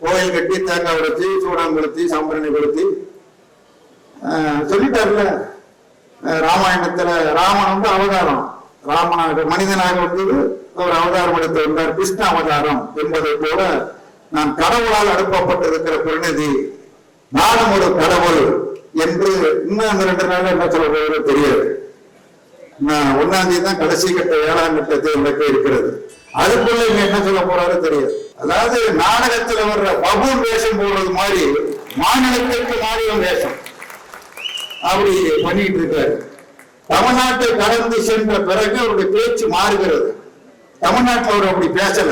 கோயில் கட்டி தேங்காய் உடைச்சி சூடம் கொளுத்தி சம்பரணி கொளுத்தி ஆஹ் சொல்லிட்டார்ல ராமாயணத்துல ராமன் வந்து அவதாரம். ராமனாக மனிதனாக வந்தது அவர் அவதாரம் எடுத்து வந்தார். கிருஷ்ண அவதாரம் என்பதை போல நான் கடவுளால் அனுப்பப்பட்டிருக்கிற பிரதிநிதி நானும் ஒரு கடவுள் என்று இன்னும் அந்த ரெண்டு நாள் என்ன சொல்ல போகிறது தெரியாது. நான் ஒன்னாம் தேதி தான் கடைசி கட்ட ஏழாம் கட்ட தேர்தலுக்கு இருக்கிறது. அதுக்குள்ள என்ன சொல்ல போறாரு தெரியாது. அதாவது நாடகத்துல வர்ற பகூன் வேஷம் போடுறது மாதிரி மாநிலத்திற்கு மாநிலம் வேஷம். அப்படி பண்ணிட்டு இருக்காரு. தமிழ்நாட்டை கடந்து சென்ற பிறகு அவருடைய பேச்சு மாறுகிறது. தமிழ்நாட்டில் அவர் அப்படி பேசல.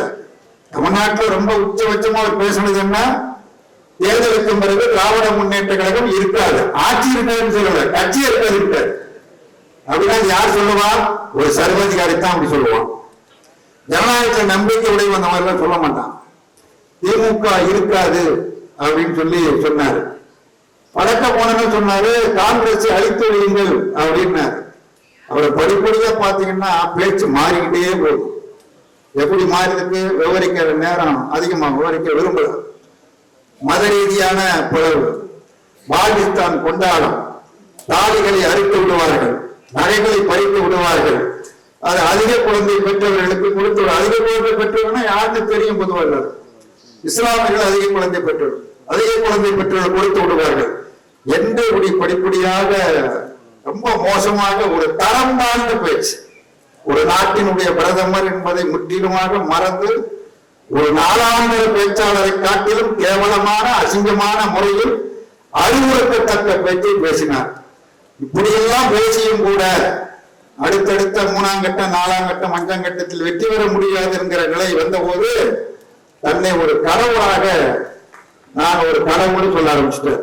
தமிழ்நாட்டில் ரொம்ப உச்சபட்சமா அவர் பேசுனது என்ன? தேர்தலுக்கு பிறகு திராவிட முன்னேற்ற கழகம் இருக்காது. ஆட்சி இருக்காதுன்னு சொல்லல கட்சி இருக்காது இருக்காது அப்படின்னா யார் சொல்லுவா? ஒரு சர்வாதிகாரி தான் அப்படி சொல்லுவான். ஜனநாயகத்தை நம்பிக்கை உடைய அந்த மாதிரிலாம் சொல்ல மாட்டான். திமுக இருக்காது அப்படின்னு சொல்லி சொன்னாரு. வடக்க போனவங்க சொன்னாரு காங்கிரஸ் அழித்து விடுங்கள் அப்படின்னாரு. அவரை படிப்படியா பாத்தீங்கன்னா பேச்சு மாறிக்கிட்டே போகும் எப்படி மாறிதுக்கு விவரிக்கிற நேரம் அதிகமா விவரிக்க விரும்பல. மத ரீதியான பிளவு. பாகிஸ்தான் கொண்டாடும். தாலிகளை அறுத்து விடுவார்கள். நகைகளை பறித்து விடுவார்கள். அது அதிக குழந்தை பெற்றவர்களுக்கு கொடுத்து அதிக குழந்தை பெற்றவர்னா யாருக்கு தெரியும் பொதுவாக? இஸ்லாமியர்கள் அதிக குழந்தை பெற்றோர் அதிக குழந்தை பெற்றோர் கொடுத்து விடுவார்கள். எந்த இப்படி படிப்படியாக ரொம்ப மோசமாக ஒரு தரம் தாழ்ந்த பேச்சு. ஒரு நாட்டினுடைய பிரதமர் என்பதை முற்றிலுமாக மறந்து ஒரு நாலாண்டு பேச்சாளரை காட்டிலும் கேவலமான அசிங்கமான முறையில் அறிவுறுத்தத்தக்க பேச்சை பேசினார். இப்படியெல்லாம் பேசியும் கூட அடுத்தடுத்த மூணாம் கட்டம் நாலாம் கட்டம் அஞ்சாம் கட்டத்தில் வெற்றி பெற முடியாது என்கிற நிலை வந்தபோது தன்னை ஒரு கடவுளாக நான் ஒரு கடவுள்னு சொல்ல ஆரம்பிச்சிட்டேன்.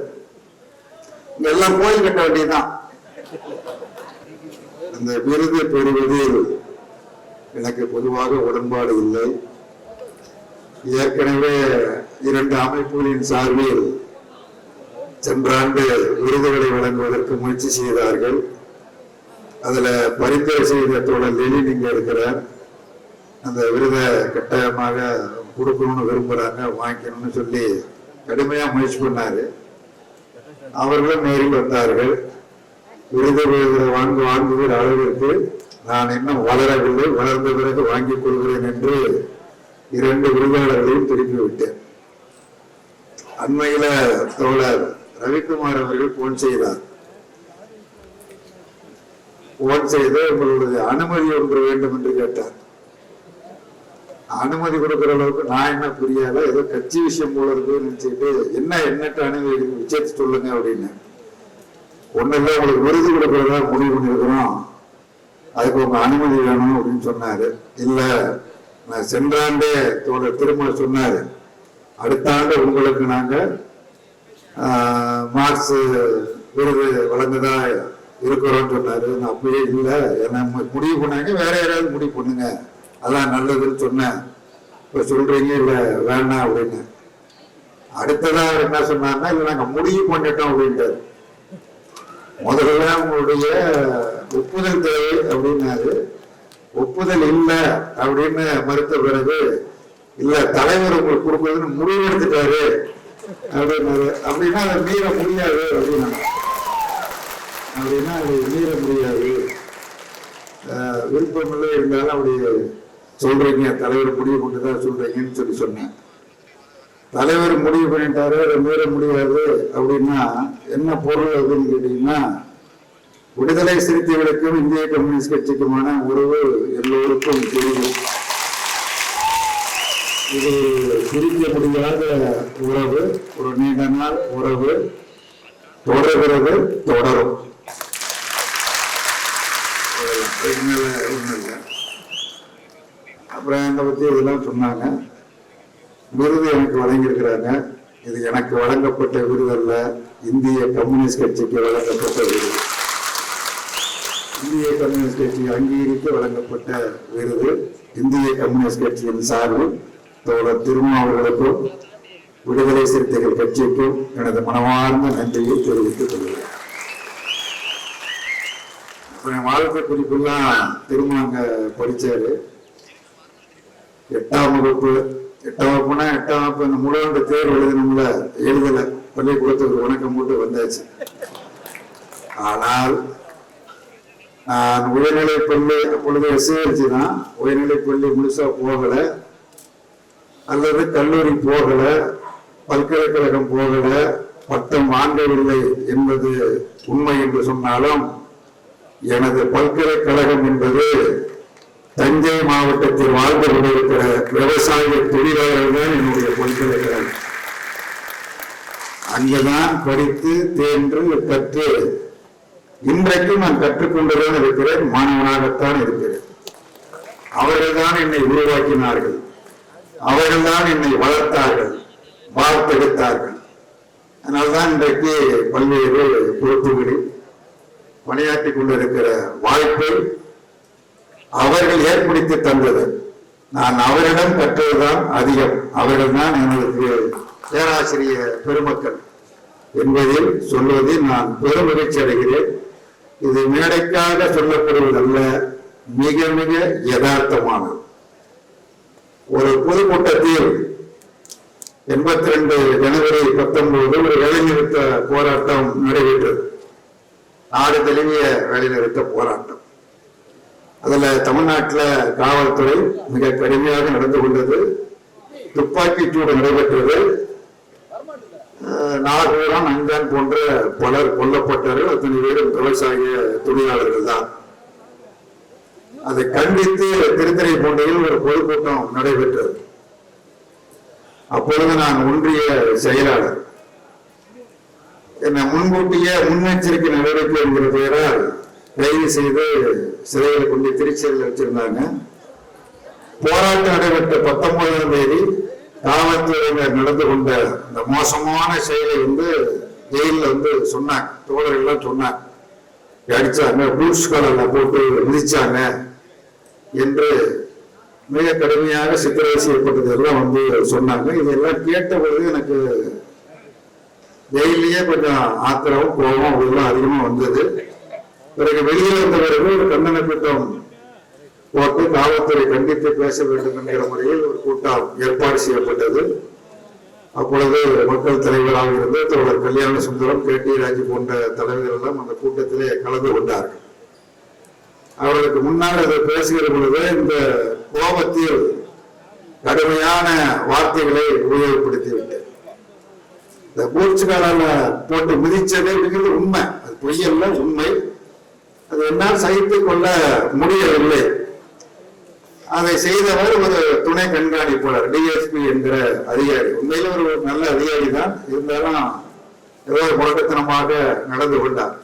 எல்லாம் கோயில் கட்ட வேண்டியதுதான். அந்த விருது பெறுவதில் எனக்கு பொதுவாக உடன்பாடு இல்லை. ஏற்கனவே இரண்டு அமைப்புகளின் சார்பில் சென்ற ஆண்டு விருதுகளை வழங்குவதற்கு முயற்சி செய்தார்கள். அதுல பரிந்துரை செய்த தோழர் லெனின் இங்க இருக்கிறார். அந்த விருதை கட்டாயமாக கொடுக்கணும்னு விரும்புறாங்க வாங்கிக்கணும்னு சொல்லி கடுமையா முயற்சி பண்ணாரு. அவர்களும் நேரில் வந்தார்கள். விருது விருது வாங்க வாங்குகிற அளவிற்கு நான் இன்னும் வளரவில்லை. வளர்ந்த பிறகு வாங்கிக் கொள்கிறேன் என்று இரண்டு விருதாளர்களையும் திருப்பி விட்டேன். அண்மையில தோழர் ரவிக்குமார் அவர்கள் போன் செய்தார். போன் செய்து உங்களுடைய அனுமதி ஒன்று வேண்டும் என்று கேட்டார். அனுமதி கொடுக்குற அளவுக்கு நான் என்ன புரியாத. ஏதோ கட்சி விஷயம் போல இருக்குன்னு நினைச்சுட்டு என்ன என்னட்டு அனுமதி விசாரிச்சு சொல்லுங்க அப்படின்னு. ஒண்ணு இல்லை உங்களுக்கு விருது கொடுக்கறதா முடிவு பண்ணியிருக்கிறோம். அதுக்கு உங்க அனுமதி வேணும் அப்படின்னு சொன்னாரு. இல்லை நான் சென்ற ஆண்டே தோழர் திரும்ப சொன்னாரு. அடுத்த ஆண்டு உங்களுக்கு நாங்கள் ஆஹ், மார்க்ஸ் விருது வழங்குதா இருக்கிறோம்னு சொன்னாரு. நான் அப்பயே இல்ல என்ன முடிவு பண்ணாங்க வேற யாராவது முடிவு பண்ணுங்க. அதான் நல்லதுன்னு சொன்னேன் இப்போ சொல்றீங்க இல்லை வேண்டாம் அப்படின்னு. அடுத்ததாக என்ன சொன்னார்னா இல்லை நாங்கள் முடிவு பண்ணிட்டோம் அப்படின்ட்டாரு முதல்ல உங்களுடைய ஒப்புதல் தேவை அப்படின்னாரு. ஒப்புதல் இல்லை அப்படின்னு மறுத்த பிறகு இல்லை தலைவர் உங்களுக்கு கொடுக்குறதுன்னு முடிவு எடுத்துட்டாரு அப்படின்னாரு. அப்படின்னா அதை மீற முடியாது அப்படின்னா அப்படின்னா அது மீற முடியாது. விருப்பமில்லை இருந்தாலும் அப்படி சொல்றீங்க தலைவர் முடிவு கொண்டு தான் சொல்றீங்கன்னு சொல்லி சொன்னேன். தலைவர் முடிவு பண்ணிட்டாரு அதை மீற முடியாது. அப்படின்னா என்ன பொருள் அப்படின்னு கேட்டீங்கன்னா விடுதலை சிறுத்தைகளுக்கும் இந்திய கம்யூனிஸ்ட் கட்சிக்குமான உறவு எல்லோருக்கும் தெரியும். இது பிரிக்க முடியாத உறவு ஒரு நீண்ட நாள் உறவு தொடர்கிறது தொடரும். இதுக்கு இல்லை. அப்புறம் என்னை பற்றி இதெல்லாம் சொன்னாங்க. விருது எனக்கு வழங்கியிருக்கிறாங்க. இது எனக்கு வழங்கப்பட்ட விருது அல்ல. இந்திய கம்யூனிஸ்ட் கட்சிக்கு வழங்கப்பட்ட விருது. இந்திய கம்யூனிஸ்ட் கட்சி அங்கீகரித்து வழங்கப்பட்ட விருது இந்திய கம்யூனிஸ்ட் கட்சியின் சார்பில் தோழர் திருமாவர்களுக்கும் விடுதலை சிறுத்தைகள் கட்சிக்கும் எனது மனமார்ந்த நன்றியை தெரிவித்துக் கொள்கிறேன். அப்புறம் என் வாழ்க்கை குறிப்பெல்லாம் திருமாங்க படித்தாரு எட்டாம் வகுப்பு எட்டாம் வகுப்புனா எட்டாம் வகுப்பு இந்த முழுவந்த தேர்வு எழுதணும்ல எழுதல. பள்ளிக்கூடத்துக்கு வணக்கம் போட்டு வந்தாச்சு. ஆனால் நான் உயர்நிலை பள்ளி அப்பொழுது எஸ்ஏஎல்சி தான். உயர்நிலை பள்ளி முழுசா போகல. அல்லது கல்லூரி போகல. பல்கலைக்கழகம் போகல. பட்டம் வாங்கவில்லை என்பது உண்மை என்று சொன்னாலும் எனது பல்கலைக்கழகம் என்பது தஞ்சை மாவட்டத்தில் வாழ்ந்து கொண்டிருக்கிற விவசாய தொழிலாளர்கள் தான் என்னுடைய பல்கலைக்கழகம். அங்கேதான் படித்து தேர்ந்து கற்று இன்றைக்கும் நான் கற்றுக்கொண்டுதான் இருக்கிறேன் மாணவனாகத்தான் இருக்கிறேன். அவர்கள்தான் என்னை உருவாக்கினார்கள். அவர்கள்தான் என்னை வளர்த்தார்கள் வார்த்தெடுத்தார்கள். அதனால்தான் இன்றைக்கு பல்வேறு பொறுப்புகளில் பணியாற்றி கொண்டிருக்கிற வாய்ப்பை அவர்கள் ஏற்படுத்தி தந்தது. நான் அவரிடம் கற்றதுதான் அதிகம். அவர்கள் தான் எனக்கு பேராசிரிய பெருமக்கள் என்பதில் சொல்வதில் நான் பெரும் மகிழ்ச்சி அடைகிறேன். இது மேடைக்காக சொல்லப்படுவதல்ல மிக மிக யதார்த்தமானது. ஒரு பொதுக்கூட்டத்தில் எண்பத்தி ரெண்டு ஜனவரி பத்தொன்பது ஒரு வேலைநிறுத்த போராட்டம் நடைபெற்றது. நாடு தழுவிய வேலைநிறுத்த போராட்டம். அதுல தமிழ்நாட்டில் காவல்துறை மிக கடுமையாக நடந்து கொண்டது. துப்பாக்கி சூடு நடைபெற்றது. அஹ், நாகூரம் அஞ்சான் போன்ற பலர் கொல்லப்பட்டார்கள். அத்தனை பேரும் விவசாய தொழிலாளர்கள் தான். அதை கண்டித்து திருத்துறைப்பூண்டியில் ஒரு பொதுக்கூட்டம் நடைபெற்றது. அப்பொழுது நான் ஒன்றிய செயலாளர். என்னை முன்கூட்டியே முன்னெச்சரிக்கை நடவடிக்கை என்கிற பெயரால் கைது செய்து சிறையில் கொண்டு திருச்சியில் வச்சிருந்தாங்க. போராட்டம் நடைபெற்ற பத்தொன்பதாம் தேதி காவல்துறையினர் நடந்து கொண்ட அந்த மோசமான செயலை வந்து ஜெயிலில் வந்து சொன்னாங்க. தோழர்கள்லாம் சொன்னாங்க. அடிச்சாங்க ப்ளூஸ் கலரில் போட்டு மிதிச்சாங்க என்று மிக கடுமையாக சித்திரவதை செய்யப்பட்டதெல்லாம் வந்து சொன்னாங்க. இதெல்லாம் கேட்ட பொழுது எனக்கு ஜெயிலேயே கொஞ்சம் ஆத்திரம் கோபம் இதெல்லாம் அதிகமாக வந்தது. பிறகு வெளியே வந்த பிறகு ஒரு கண்டன கூட்டம் போட்டு காவல்துறை கண்டித்து பேச வேண்டும் என்கிற முறையில் ஒரு கூட்டம் ஏற்பாடு செய்யப்பட்டது. அப்பொழுது மக்கள் தலைவராக இருந்து தோழர் கல்யாண சுந்தரம் கே. டி. ராஜு போன்ற தலைவர்கள் எல்லாம் அந்த கூட்டத்திலே கலந்து கொண்டார்கள். அவர்களுக்கு முன்னால் அதை பேசுகிற பொழுது இந்த கோபத்தில் கடுமையான வார்த்தைகளை உபயோகப்படுத்தி விட்டேன் இந்த பூச்சிகாலால போட்டு மிதிச்சதே அப்படிங்கிறது உண்மை. அது பொய்யல்ல உண்மை. அது என்னால் சகித்துக் கொள்ள முடியவில்லை. அதை செய்தவர் ஒரு துணை கண்காணிப்பாளர் டிஎஸ்பி என்கிற அதிகாரி. உண்மையில ஒரு நல்ல அதிகாரி தான். இருந்தாலும் ஏதோ ஒரு முழக்கத்தனமாக நடந்து கொண்டார்.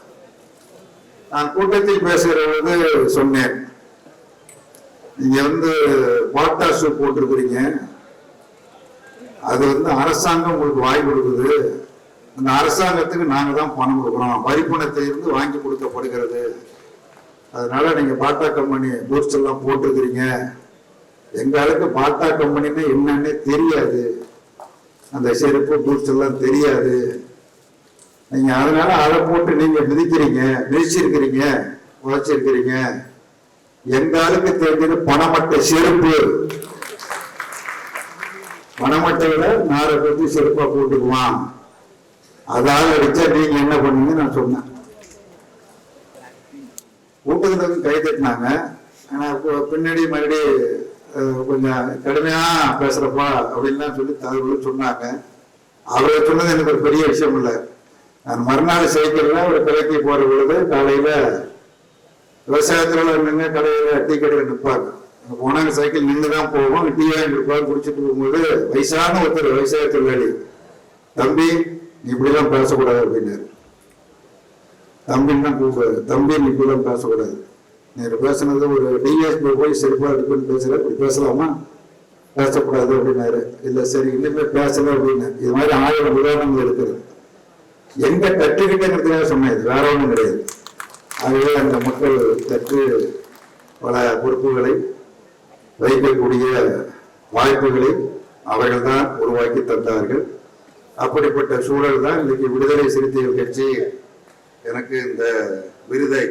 நான் கூட்டத்தில் பேசுகிறது சொன்னேன் நீங்க வந்து பாட்டா ஷூ போட்டிருக்கிறீங்க. அது வந்து அரசாங்கம் உங்களுக்கு வாய் கொடுக்குது. அந்த அரசாங்கத்துக்கு நாங்க தான் பணம் கொடுக்குறோம் வரிப்பணத்திலிருந்து வாங்கி கொடுக்கப்படுகிறது. அதனால நீங்க பாட்டா கம்பெனி பூஸ்ட் எல்லாம் போட்டிருக்கிறீங்க எங்க ஆளுக்கு பாட்டா கம்பெனின்னா என்னன்னே தெரியாது. அந்த செருப்பு பூஸ்ட் எல்லாம் தெரியாது. நீங்க அதனால அதை போட்டு நீங்க மிதிக்கிறீங்க மிதிச்சிருக்கிறீங்க உழைச்சிருக்கிறீங்க. எங்க ஆளுக்கு தெரிஞ்சது பணமட்டை செருப்பு. பணமட்டையில நாரை பத்தி செருப்பா போட்டுக்குவான். அதாவது அடிச்சா நீங்க என்ன பண்ணுங்க நான் சொன்னேன். கூட்டத்துல கை தட்டினாங்க ஆனா இப்போ பின்னாடி மறுபடி கொஞ்சம் கடுமையா பேசுறப்பா அப்படின்லாம் சொல்லி தகவல் சொன்னாங்க. அவர் சொன்னது எனக்கு ஒரு பெரிய விஷயம் இல்லை. நான் மறுநாள் சைக்கிள்ல ஒரு கடைக்கு போற பொழுது காலையில விவசாயத்துல நின்று கடையில டீ கடையில நிற்பாங்க அங்க போனாங்க சைக்கிள் நின்று தான் போவோம் டீ வாங்கி நிற்பாங்க குடிச்சிட்டு போகும்போது வயசான ஒருத்தர் விவசாய தொழிலாளி. தம்பி நீ இப்படிலாம் பேசக்கூடாது அப்படின்னாரு. தம்பின்னு தான் கூப்பிடாது தம்பி நீ கூட பேசக்கூடாது. நீ பேசுனது ஒரு டிஎஸ்பி போய் செருப்பா இருக்குன்னு பேசுற இப்படி பேசலாமா? பேசக்கூடாது அப்படின்னாரு. இல்ல சரி இனிமே பேசல அப்படின்னு. இது மாதிரி ஆயிரம் உதாரணங்கள் இருக்குது. எங்க கற்றுக்கிட்டேங்கிறதுக்காக சொன்னேன். இது வேற ஒன்றும் கிடையாது. ஆகவே அந்த மக்கள் கற்று பல பொறுப்புகளை வைக்கக்கூடிய வாய்ப்புகளை அவர்கள் தான் உருவாக்கி தந்தார்கள். அப்படிப்பட்ட சூழல் தான் இன்னைக்கு விடுதலை சிறுத்தைகள் கட்சி எனக்கு இந்த விருதை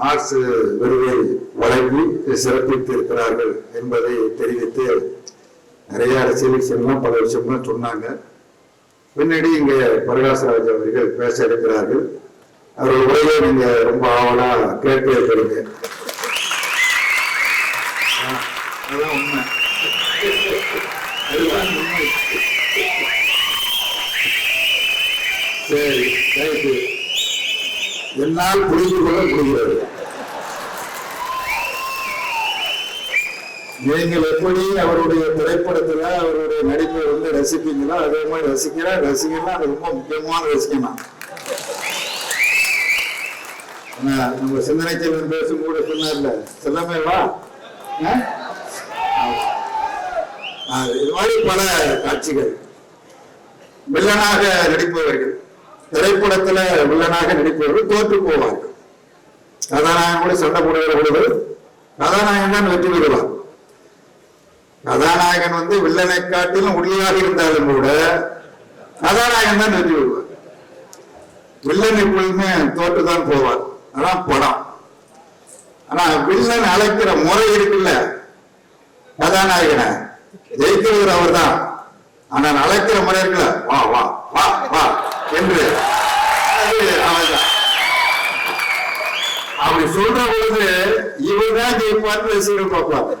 மார்க்ஸ் விருதை வழங்கி சிறப்பித்து இருக்கிறார்கள் என்பதை தெரிவித்து நிறைய அரசியல் விஷயம்லாம் பல விஷயம்லாம் சொன்னாங்க. பின்னாடி இங்கே பிரகாஷ்ராஜ் அவர்கள் பேச இருக்கிறார்கள். அவர்கள் உரையை நீங்க ரொம்ப ஆவலா கேட்டு இருக்கிறீங்க. அதுதான் உண்மை அதுதான் உண்மை சரி ரைட்டு என்னால் புரிந்து கொள்ள முடிகிறது. நீங்கள் எப்படி அவருடைய திரைப்படத்துல அவருடைய நடிப்பை வந்து ரசிப்பீங்களோ அதே மாதிரி ரசிக்கிறா ரசிகனா அது ரொம்ப முக்கியமான ரசிக்கணும் நம்ம சிந்தனை செல்வன் பேசும் கூட சொன்னார்ல செல்லமே வா இது மாதிரி பல காட்சிகள். வில்லனாக நடிப்பவர்கள். திரைப்படத்துல வில்லனாக நடிப்பவர்கள் தோற்று போவார்கள். கதாநாயகன் கூட சண்டை போடுகிற பொழுது கதாநாயகன் தான் வெற்றி பெறுவார் கதாநாயகன் வந்து வில்லனை காட்டிலும் உள்ளியாக இருந்தாலும் கூட கதாநாயகன் தான் வெற்றி பெறுவார் வில்லன் எப்பொழுதுமே தோற்றுதான் போவார் அதான் படம். ஆனா வில்லன் அழைக்கிற முறை இருக்குல்ல? கதாநாயகனை ஜெயிக்கிறவர் அவர்தான். ஆனால் அழைக்கிற முறை இருக்குல்ல? வா வா வா வா. என்று. அப்படி சொல்ற பொழுது இவர் தான் ஜெயிப்பார்னு ரசிகர்கள் பார்ப்பாங்க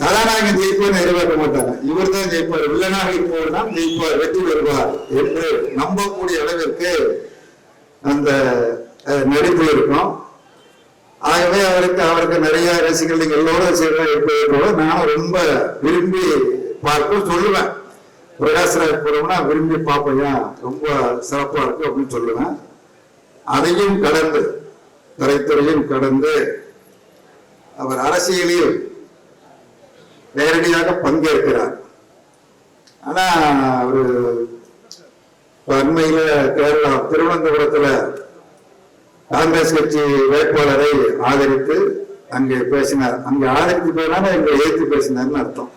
கதாநாயகன் ஜெயிப்பார் நிறைவேற்ற மாட்டாங்க இவர் தான் ஜெயிப்பார். வில்லனாக இருப்பவர் தான் ஜெயிப்பார். வெற்றி பெறுவார் என்று நம்பக்கூடிய அளவிற்கு அந்த நடிப்பு இருக்கும். ஆகவே அவருக்கு அவருக்கு நிறைய ரசிகர்கள் நீங்க எல்லோரும் சேர்ந்து இருப்பதோட நானும் ரொம்ப விரும்பி பார்க்க சொல்லுவேன். பிரகாசராஜ் படம்னா விரும்பி பார்ப்பையா ரொம்ப சிறப்பா இருக்கு? அப்படின்னு சொல்லுவேன். அதையும் கடந்து திரைத்துறையும் கடந்து அவர் அரசியலில் நேரடியாக பங்கேற்கிறார். ஆனா ஒரு அண்மையில கேரளா திருவனந்தபுரத்துல காங்கிரஸ் கட்சி வேட்பாளரை ஆதரித்து அங்கே பேசினார். அங்கே ஆதரித்து போனாலும் எங்களை ஏத்து பேசினார்னு அர்த்தம்.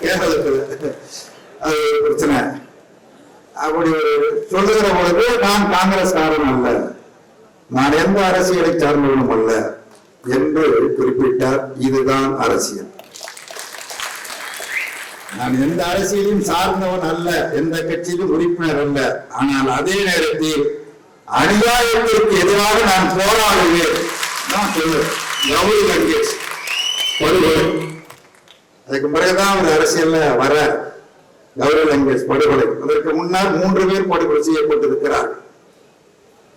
கேரளத்துல அது ஒரு பிரச்சனை. அப்படி ஒரு சொல்லுகிற பொழுது நான் காங்கிரஸ்காரன் அல்ல. நான் எந்த அரசியலை சார்ந்தவனும் அல்ல என்று குறிப்பிட்டார். இதுதான் அரசியல். நான் எந்த அரசியலையும் சார்ந்தவன் அல்ல. எந்த கட்சியிலும் உறுப்பினர் அல்ல. ஆனால் அதே நேரத்தில் அநியாயத்திற்கு எதிராக நான் போராடுவேன். நான் சொல்லுவேன் கௌரி லங்கேஷ் அதுக்கு பிறகுதான் அவர் அரசியல்ல வர கௌரவ லங்கேஷ் படுகொலை. அதற்கு முன்னால் மூன்று பேர் படுகொலை செய்யப்பட்டிருக்கிறார்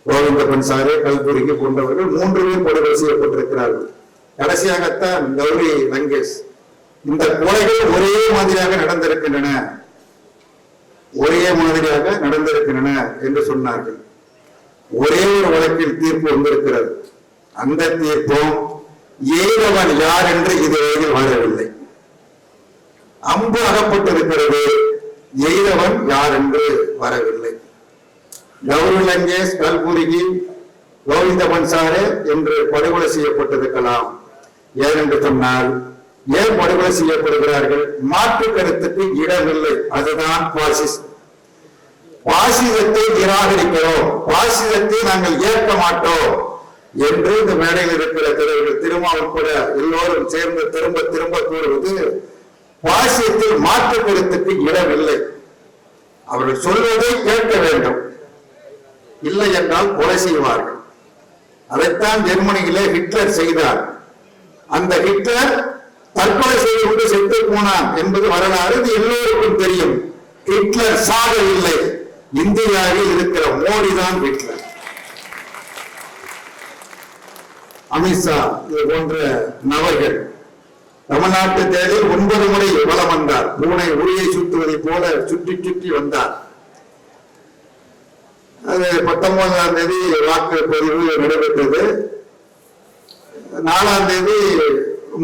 கோவிந்த பன்சாரே கல்லூரிக்கு போன்றவர்கள் மூன்று பேர் படுகொலை செய்யப்பட்டிருக்கிறார்கள். கடைசியாகத்தான் கௌரி லங்கேஷ் இந்த கொலைகள் ஒரே மாதிரியாக நடந்திருக்கின்றன. ஒரே மாதிரியாக நடந்திருக்கின்றன என்று சொன்னார்கள். ஒரே ஒரு வழக்கில் தீர்ப்பு வந்திருக்கிறது. அந்த தீர்ப்பும் ஏதவன் யார் என்று இதுவரையில் வரவில்லை. அம்பு அகப்பட்டிருக்கிறது. எய்தவன் யார் என்று வரவில்லை. கௌரி லங்கேஷ் கல்புரிகி கோவிந்த பன்சாரே என்று படுகொலை செய்யப்பட்டிருக்கலாம். ஏனென்று சொன்னால் ஏன் படுகொலை செய்யப்படுகிறார்கள்? மாற்று கருத்துக்கு இடமில்லை. அதுதான் பாசிசம். பாசிசத்தை நிராகரிக்கிறோம். பாசிசத்தை நாங்கள் ஏற்க மாட்டோம் என்று இந்த மேடையில் இருக்கிற தலைவர்கள் திருமா கூட எல்லோரும் சேர்ந்து திரும்ப திரும்ப கூறுவது பாசியத்தில் மாற்று கருத்துக்கு இடமில்லை. அவர்கள் சொல்வதை கேட்க வேண்டும். இல்லை என்றால் கொலை செய்வார்கள். அதைத்தான் ஜெர்மனியிலே ஹிட்லர் செய்தார். அந்த ஹிட்லர் தற்கொலை செய்து கொண்டு செத்து போனான் என்பது வரலாறு. இது எல்லோருக்கும் தெரியும். ஹிட்லர் சாகவில்லை இந்தியாவில் இருக்கிற மோடி தான் ஹிட்லர். அமித்ஷா இது போன்ற நபர்கள் தமிழ்நாட்டு தேர்தலில் ஒன்பது முறை வளம் வந்தார். மூனை உரியை சுற்றுவதை போல சுற்றி சுற்றி வந்தார். அது பத்தொன்பதாம் தேதி வாக்குப்பதிவு நடைபெற்றது. நாலாம் தேதி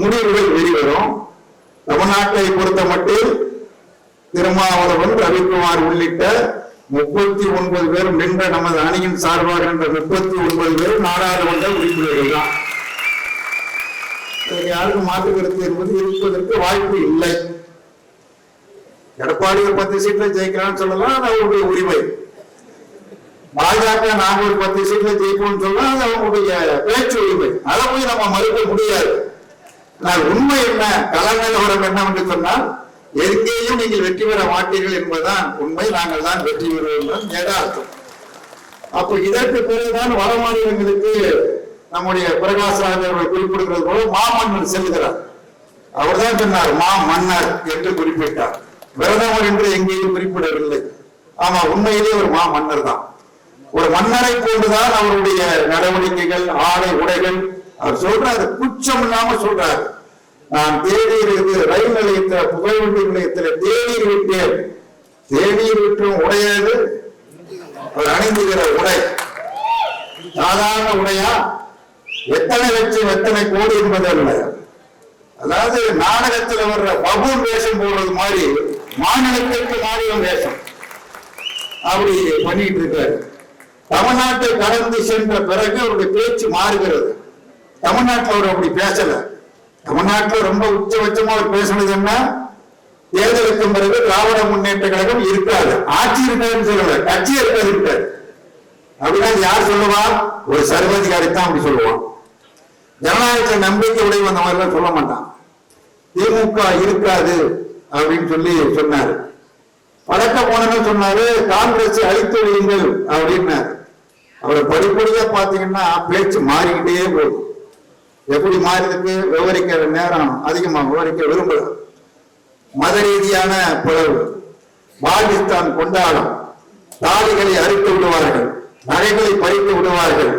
முடிவுகள் வெளிவரும். தமிழ்நாட்டை பொறுத்த மட்டும் திருமாவளவன் ரவிக்குமார் உள்ளிட்ட முப்பத்தி ஒன்பது பேர் நின்ற நமது அணியின் சார்பாக நின்ற முப்பத்தி ஒன்பது பேர் நாடாளுமன்ற உறுப்பினர்கள் தான். யாருக்கும் மாற்று கருத்து என்பது இருப்பதற்கு வாய்ப்பு இல்லை. எடப்பாடி ஒரு பத்து சீட்ல ஜெயிக்கிறான்னு சொல்லலாம் அது அவருடைய உரிமை. பாஜக நாங்க ஒரு பத்து சீட்ல ஜெயிப்போம்னு சொல்லலாம் அது அவங்களுடைய பேச்சு உரிமை. அதை போய் நம்ம மறுக்க முடியாது. ஆனால் உண்மை என்ன கலநிலவரம் என்னவென்று சொன்னால் எங்கேயும் நீங்கள் வெற்றி பெற மாட்டீர்கள் என்பதுதான் உண்மை. நாங்கள் தான் வெற்றி பெறுவோம் என்பது யதார்த்தம் அப்ப இதற்கு பிறகுதான் வட மாநிலங்களுக்கு நம்முடைய பிரகாஷ் அவர்கள் குறிப்பிடுகிறது போல மாமன்னர் செல்கிறார். அவர்தான் சொன்னார் மா மன்னர் என்று குறிப்பிட்டார். பிரதமர் என்று எங்கேயும் குறிப்பிடவில்லை. ஆமா உண்மையிலே ஒரு மா மன்னர் தான். ஒரு மன்னரை போன்றுதான் அவருடைய நடவடிக்கைகள் ஆடை உடைகள். அவர் சொல்றாரு குச்சம் இல்லாம சொல்றாரு. நான் தேநீர் இது ரயில் நிலையத்துல புகைவண்டி நிலையத்துல தேநீர் விட்டேன். தேநீர் விட்டும் உடையாது அவர் அணிந்துகிற உடை. சாதாரண உடையா? எத்தனை லட்சம் எத்தனை கோடி என்பது அல்ல. அதாவது நாடகத்தில் வர்ற பபூர் வேஷம் போடுறது மாதிரி மாநிலத்திற்கு மாநிலம் வேஷம். அப்படி பண்ணிட்டு இருக்காரு. தமிழ்நாட்டை கடந்து சென்ற பிறகு அவருடைய பேச்சு மாறுகிறது. தமிழ்நாட்டில் அவர் அப்படி பேசல. தமிழ்நாட்டில் ரொம்ப உச்சபட்சமா அவர் பேசுனது என்ன? தேர்தலுக்கு பிறகு திராவிட முன்னேற்ற கழகம் இருக்காது. ஆட்சி இருக்காதுன்னு சொல்லல கட்சி இருக்காது. இருக்காது அப்படின்னா யார் சொல்லுவா? ஒரு சர்வாதிகாரி தான் அப்படி சொல்லுவான். ஜனநாயகத்தை நம்பிக்கை உடைய அந்த மாதிரிலாம் சொல்ல மாட்டான். திமுக இருக்காது அப்படின்னு சொல்லி சொன்னாரு. வடக்க போனன்னு சொன்னாரு காங்கிரஸ் அழித்து விடுங்கள் அப்படின்னாரு. அவரை படிப்படியா பாத்தீங்கன்னா பேச்சு மாறிக்கிட்டே போகுது. எப்படி மாறிதுக்கு? விவரிக்கிற நேரம் அதிகமா விவரிக்க விரும்பல. மத ரீதியான பிளவு. பாகிஸ்தான் கொண்டாடும். தாலிகளை அறுத்து விடுவார்கள் நகைகளை பறித்து விடுவார்கள்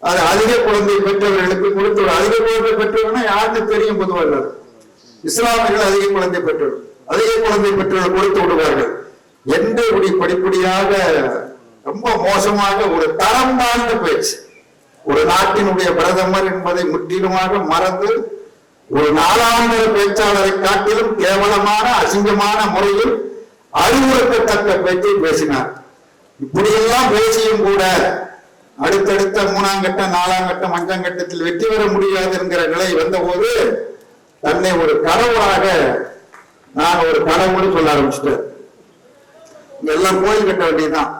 அது அதிக குழந்தை பெற்றவர்களுக்கு கொடுத்து அதிக குழந்தை பெற்றவர்னா யாருக்கு தெரியும் பொதுவாக? இஸ்லாமியர்கள் அதிக குழந்தை பெற்றோர் அதிக குழந்தை பெற்றோர் கொடுத்து விடுவார்கள். எந்த இப்படி படிப்படியாக ரொம்ப மோசமாக ஒரு தரம் தாழ்ந்த பேச்சு. ஒரு நாட்டினுடைய பிரதமர் என்பதை முற்றிலுமாக மறந்து ஒரு நாளாந்திர பேச்சாளரை காட்டிலும் கேவலமான அசிங்கமான முறையில் அறிவுறுத்தத்தக்க பேச்சை பேசினார். இப்படியெல்லாம் பேசியும் கூட அடுத்தடுத்த மூணாம் கட்டம் நாலாம் கட்டம் அஞ்சாம் கட்டத்தில் வெற்றி பெற முடியாது என்கிற நிலை வந்தபோது தன்னை ஒரு கடவுளாக நான் ஒரு கடவுள்னு சொல்ல ஆரம்பிச்சிட்டேன். எல்லாம் கோயில் கட்ட வேண்டியதுதான்.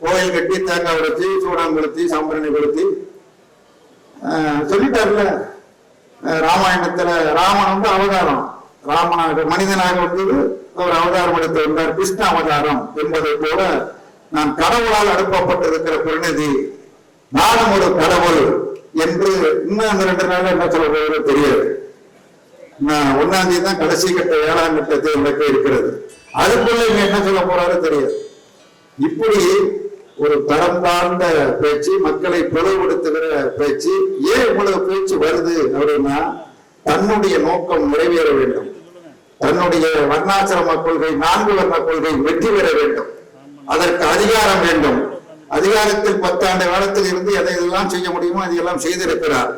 கோயில் கட்டி தேங்காய் உடைச்சி சூடம் கொளுத்தி சம்பரணி கொளுத்தி ஆஹ் சொல்லிட்டார்ல ராமாயணத்துல ராமன் வந்து அவதாரம். ராமனாக மனிதனாக வந்தது அவர் அவதாரம் எடுத்து வந்தார் கிருஷ்ண அவதாரம் என்பதை போல நான் கடவுளால் அனுப்பப்பட்டிருக்கிற பிரதிநிதி நானும் ஒரு கடவுள் என்று இன்னும் அந்த ரெண்டு நாள் என்ன சொல்ல போகிறதோ தெரியாது. நான் ஒன்னாம் தேதி தான் கடைசி கட்ட ஏழாம் கட்ட தேர்தலுக்கு இருக்கிறது. அதுக்குள்ள இங்க என்ன சொல்ல போறாரோ தெரியாது. இப்படி ஒரு தரம் தாழ்ந்த பேச்சு மக்களை பிளவுபடுத்துகிற பேச்சு ஏன் இவ்வளவு பேச்சு வருது அப்படின்னா தன்னுடைய நோக்கம் நிறைவேற வேண்டும். தன்னுடைய வர்ணாசிரம கொள்கை நான்கு வர்ண கொள்கை வெற்றி பெற வேண்டும். அதற்கு அதிகாரம் வேண்டும். அதிகாரத்தில் பத்தாண்டு காலத்தில் இருந்து எதை எல்லாம் செய்ய முடியுமோ அதையெல்லாம் செய்திருக்கிறார்.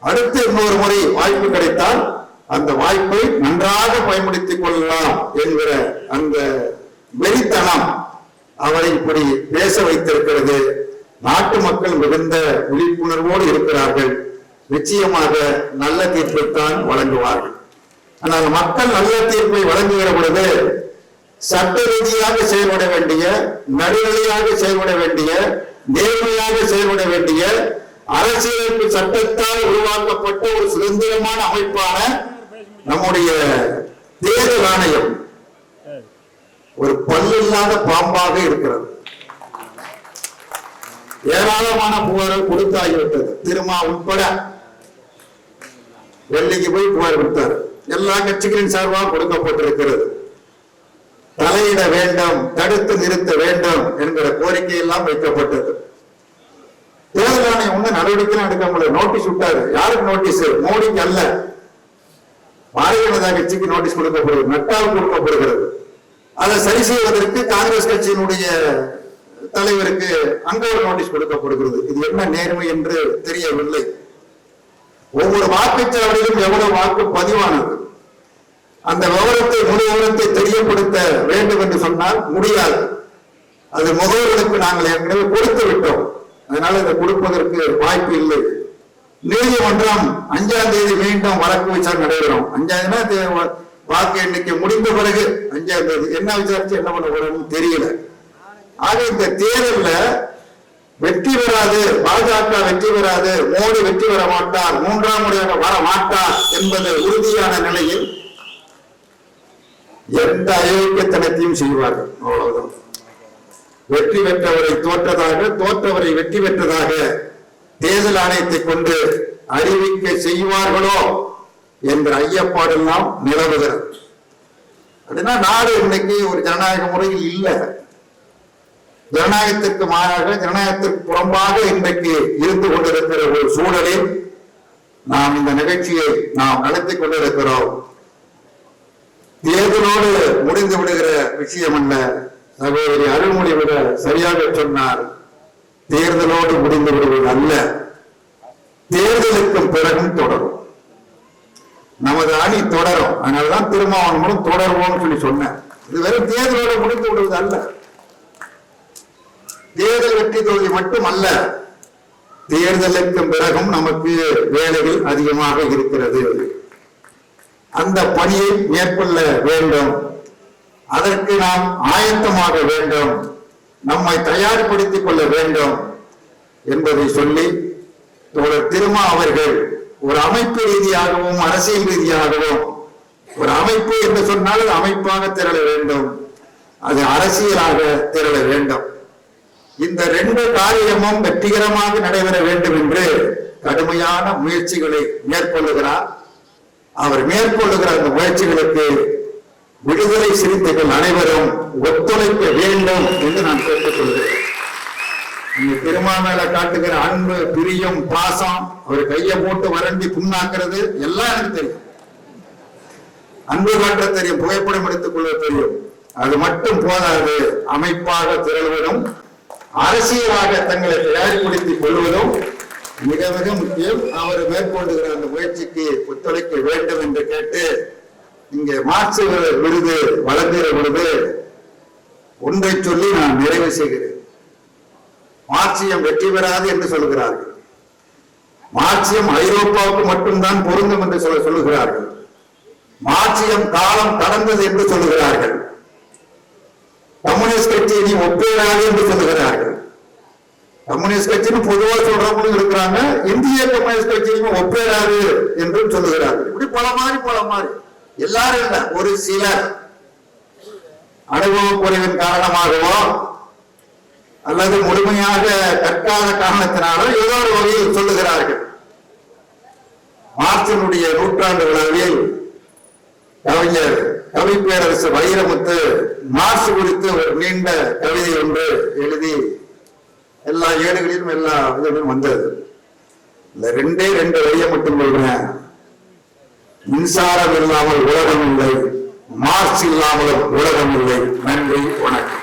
அடுத்து இன்னொரு முறை வாய்ப்பு கிடைத்தால் அந்த வாய்ப்பை நன்றாக பயன்படுத்திக் கொள்ளலாம் என்கிற அந்த வெறித்தனம் அவரை இப்படி பேச வைத்திருக்கிறது. நாட்டு மக்கள் மிகுந்த விழிப்புணர்வோடு இருக்கிறார்கள். நிச்சயமாக நல்ல தீர்ப்பைத்தான் வழங்குவார்கள். ஆனால் மக்கள் நல்ல தீர்ப்பை வழங்குகிற பொழுது சட்ட ரீதியாக செயல்பட வேண்டிய நடுநிலையாக செயல்பட வேண்டிய நேர்மையாக செயல்பட வேண்டிய அரசியலமைப்பு சட்டத்தால் உருவாக்கப்பட்ட ஒரு சுதந்திரமான அமைப்பான நம்முடைய தேர்தல் ஆணையம் ஒரு பல்லில்லாத பாம்பாக இருக்கிறது. ஏராளமான புகார்கள் கொடுத்தாகிவிட்டது. திருமா உட்பட டெல்லிக்கு போய் புகார் கொடுத்தார். எல்லா கட்சிகளின் சார்பாக கொடுக்கப்பட்டிருக்கிறது. தலையிட வேண்டும் தடுத்து நிறுத்த வேண்டும் என்கிற கோரிக்கை எல்லாம் வைக்கப்பட்டது. தேர்தல் ஆணையம் வந்து நடவடிக்கை எடுக்க முடியல. நோட்டீஸ் விட்டாரு. யாருக்கு நோட்டீஸ்? மோடிக்கு அல்ல. பாரதிய ஜனதா கட்சிக்கு நோட்டீஸ் கொடுக்கப்படுகிறது. நட்டால் கொடுக்கப்படுகிறது. அதை சரி செய்வதற்கு காங்கிரஸ் கட்சியினுடைய தலைவருக்கு அங்க ஒரு நோட்டீஸ் கொடுக்கப்படுகிறது. இது என்ன நேர்மை என்று தெரியவில்லை. ஒவ்வொரு வாக்குச்சாவடியிலும் எவ்வளவு வாக்கு பதிவானது? அந்த விவரத்தை முழு விவரத்தை தெரியப்படுத்த வேண்டும் என்று சொன்னால் முடியாது. அது முகவர்களுக்கு நாங்கள் ஏற்கனவே கொடுத்து விட்டோம். அதனால இதை கொடுப்பதற்கு வாய்ப்பு இல்லை. நீதிமன்றம் அஞ்சாம் தேதி மீண்டும் வழக்கு விசாரணை நடைபெறும். அஞ்சாம் தேதி வாக்கு எண்ணிக்கை முடிந்த பிறகு அஞ்சாம் தேதி என்ன விசாரிச்சு என்ன பண்ண போறோம்னு தெரியல. ஆக இந்த தேர்தல்ல வெற்றி பெறாது பாஜக வெற்றி பெறாது மோடி வெற்றி பெற மாட்டார் மூன்றாம் முறையாக வர மாட்டார் என்பது உறுதியான நிலையில் எந்த அயோக்கியத்தனத்தையும் செய்வார்கள். அவ்வளவுதான். வெற்றி பெற்றவரை தோற்றதாக தோற்றவரை வெற்றி பெற்றதாக தேர்தல் ஆணையத்தை கொண்டு அறிவிக்க செய்வார்களோ என்ற ஐயப்பாடெல்லாம் நிலவுகிறது அப்படின்னா நாடு இன்னைக்கு ஒரு ஜனநாயக முறையில் இல்லை. ஜனநாயகத்திற்கு மாறாக ஜனநாயகத்திற்கு புறம்பாக இன்றைக்கு இருந்து கொண்டிருக்கிற ஒரு சூழலில் நாம் இந்த நிகழ்ச்சியை நாம் நடத்தி கொண்டிருக்கிறோம். தேர்தலோடு முடிந்து விடுகிற விஷயம் அல்ல சகோதரி அருள்மொழி விட சரியாக சொன்னார். தேர்தலோடு முடிந்து விடுவது அல்ல. தேர்தலுக்கும் பிறகும் தொடரும். நமது அணி தொடரும். அதனாலதான் திருமாவளவனும் தொடருவோம்னு சொல்லி சொன்னேன் இது வெறும் தேர்தலோடு முடிந்து விடுவது அல்ல. தேர்தல் வெற்றி தோல்வி மட்டும் அல்ல தேர்தலுக்கு பிறகும் நமக்கு வேலைகள் அதிகமாக இருக்கிறது. அந்த பணியை மேற்கொள்ள வேண்டும். அதற்கு நாம் ஆயத்தமாக வேண்டும். நம்மை தயார்படுத்திக் கொள்ள வேண்டும் என்பதை சொல்லி தோழர் திருமா அவர்கள் ஒரு அமைப்பு ரீதியாகவும் அரசியல் ரீதியாகவும் ஒரு அமைப்பு என்று சொன்னால் அமைப்பாக திரள வேண்டும். அது அரசியலாக திரள வேண்டும். இந்த ரெண்டு காரியமும் வெற்றிகரமாக நடைபெற வேண்டும் என்று கடுமையான முயற்சிகளை மேற்கொள்ளுகிறார் அவர் மேற்கொள்ளுகிற அந்த முயற்சிகளுக்கு விடுதலை சிறுத்தைகள் அனைவரும் ஒத்துழைக்க வேண்டும் என்று நான் கேட்டுக்கொள்கிறேன் நீங்க திருமாமேல காட்டுகிற அன்பு பிரியம் பாசம் அவர் கையை போட்டு வறண்டி புண்ணாக்குறது எல்லாம் எனக்கு தெரியும். அன்பு காட்ட தெரியும் புகைப்படம் எடுத்துக் கொள்ள தெரியும். அது மட்டும் போதாது அமைப்பாக திரள்வதும் அரசியலாக தங்களை தயார்படுத்திக் கொள்வதும் மிக மிக முக்கியம் அவர் மேற்கொண்டுகிற அந்த முயற்சிக்கு ஒத்துழைக்க வேண்டும் என்று கேட்டு இங்கே மார்க்ஸ் விருது வழங்குகிற பொழுது ஒன்றை சொல்லி நான் நிறைவு செய்கிறேன். மார்க்சியம் வெற்றி பெறாது என்று சொல்கிறார்கள் மார்க்சியம் ஐரோப்பாவுக்கு மட்டும்தான் பொருந்தும் என்று சொல்ல சொல்லுகிறார்கள். மார்க்சியம் காலம் கடந்தது என்று சொல்லுகிறார்கள். கம்யூனிஸ்ட் கட்சி நீ ஒப்பேறாது என்று சொல்லுகிறார்கள். கம்யூனிஸ்ட் கட்சின்னு பொதுவா சொல்றவங்களும் இருக்கிறாங்க. இந்திய கம்யூனிஸ்ட் கட்சியும் ஒப்பேறாரு என்றும் சொல்லுகிறார்கள். இப்படி பல மாதிரி பல மாதிரி எல்லாரும் இல்ல ஒரு சிலர். அனுபவ குறைவின் காரணமாகவோ அல்லது முழுமையாக கற்காத காரணத்தினாலோ ஏதோ ஒரு வகையில் சொல்லுகிறார்கள். மார்ச்சினுடைய நூற்றாண்டு விழாவில் கவிஞர் கவி பேரரசு வைரமுத்து மார்ச் குறித்து ஒரு நீண்ட கவிதை ஒன்று எழுதி எல்லா ஏடுகளிலும் எல்லா இதுகளும் வந்தது. இந்த ரெண்டே ரெண்டு வழியை மட்டும் சொல்றேன். மின்சாரம் இல்லாமல் உலகம் இல்லை. மார்ச் இல்லாமல் உலகம் இல்லை. நன்றி வணக்கம்.